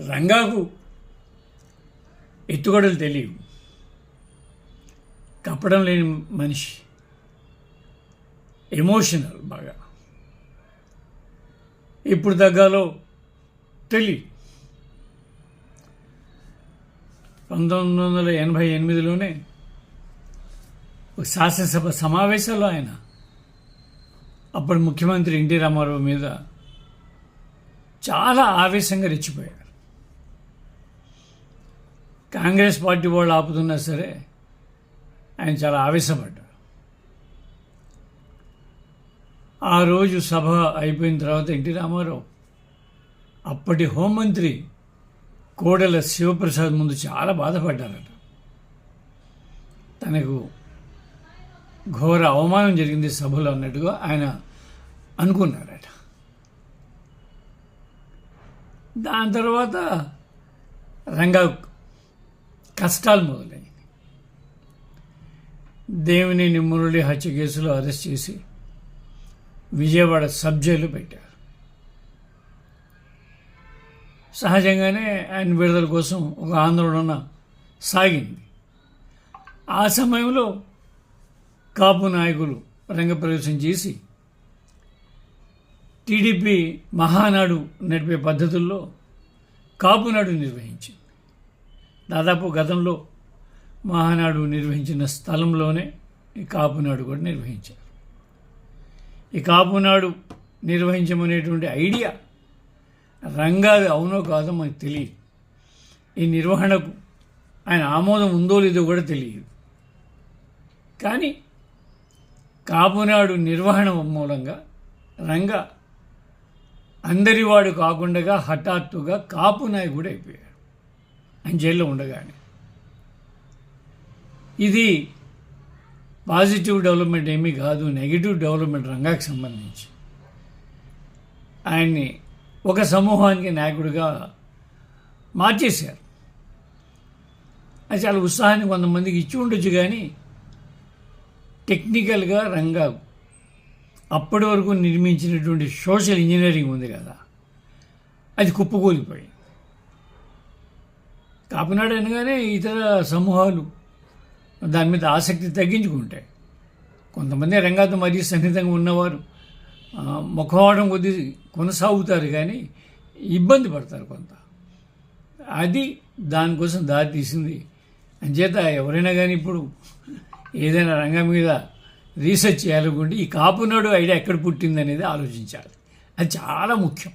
రంగాకు ఎత్తుగడలు తెలియవు. కప్పడం లేని మనిషి. ఎమోషనల్ బాగా. ఇప్పుడు తగ్గాలో తెలియదు. పంతొమ్మిది వందల ఎనభై ఎనిమిదిలోనే ఒక శాసనసభ సమావేశంలో ఆయన అప్పుడు ముఖ్యమంత్రి ఎన్టీ రామారావు మీద చాలా ఆవేశంగా రెచ్చిపోయారు. కాంగ్రెస్ పార్టీ వాళ్ళు ఆపుతున్నా సరే ఆయన చాలా ఆవేశపడ్డారు. ఆ రోజు సభ అయిపోయిన తర్వాత ఎన్టీ రామారావు అప్పటి హోంమంత్రి కోడెల శివప్రసాద్ ముందు చాలా బాధపడ్డారట. తనకు ఘోర అవమానం జరిగింది సభలో అన్నట్టుగా ఆయన అనుకున్నారట. దాని తర్వాత రంగా కష్టాలు మొదలయ్యాయి దేవుని మురళి హత్య కేసులో అరెస్ట్ చేసి విజయవాడ సబ్ జైలు పెట్టారు. సహజంగానే ఆయన విడుదల కోసం ఒక ఆందోళన సాగింది. ఆ సమయంలో కాపు నాయకులు రంగప్రవేశం చేసి టీడీపీ మహానాడు నడిపే పద్ధతుల్లో కాపునాడు నిర్వహించింది దాదాపు గతంలో మహానాడు నిర్వహించిన స్థలంలోనే ఈ కాపునాడు కూడా నిర్వహించారు. ఈ కాపునాడు నిర్వహించమనేటువంటి ఐడియా రంగాది అవునో కాదో మనకు తెలియదు. ఈ నిర్వహణకు ఆయన ఆమోదం ఉందో లేదో కూడా తెలియదు. కానీ కాపునాడు నిర్వహణ మూలంగా రంగ అందరివాడు కాకుండా హఠాత్తుగా కాపు నాయకుడు అయిపోయాడు. జైల్లో ఉండగానే. ఇది పాజిటివ్ డెవలప్మెంట్ ఏమీ కాదు నెగిటివ్ డెవలప్మెంట్ రంగాకి సంబంధించి. ఆయన్ని ఒక సమూహానికి నాయకుడిగా మార్చేశారు. అది చాలా ఉత్సాహాన్ని కొంతమందికి ఇచ్చి ఉండొచ్చు కానీ టెక్నికల్గా రంగా అప్పటి వరకు నిర్మించినటువంటి సోషల్ ఇంజనీరింగ్ ఉంది కదా అది కుప్పకూలిపోయింది. కాపునాడు అనగానే ఇతర సమూహాలు దాని మీద ఆసక్తి తగ్గించుకుంటాయి. కొంతమంది రంగాతో మరీ సన్నిహితంగా ఉన్నవారు ముఖవాడం కొద్ది కొనసాగుతారు కానీ ఇబ్బంది పడతారు కొంత. అది దానికోసం దారి తీసింది. అంచేత ఎవరైనా కానీ ఇప్పుడు ఏదైనా రంగం మీద రీసెర్చ్ చేయాలనుకుంటే ఈ కాపునాడు ఐడియా ఎక్కడ పుట్టింది అనేది ఆలోచించాలి. అది చాలా ముఖ్యం.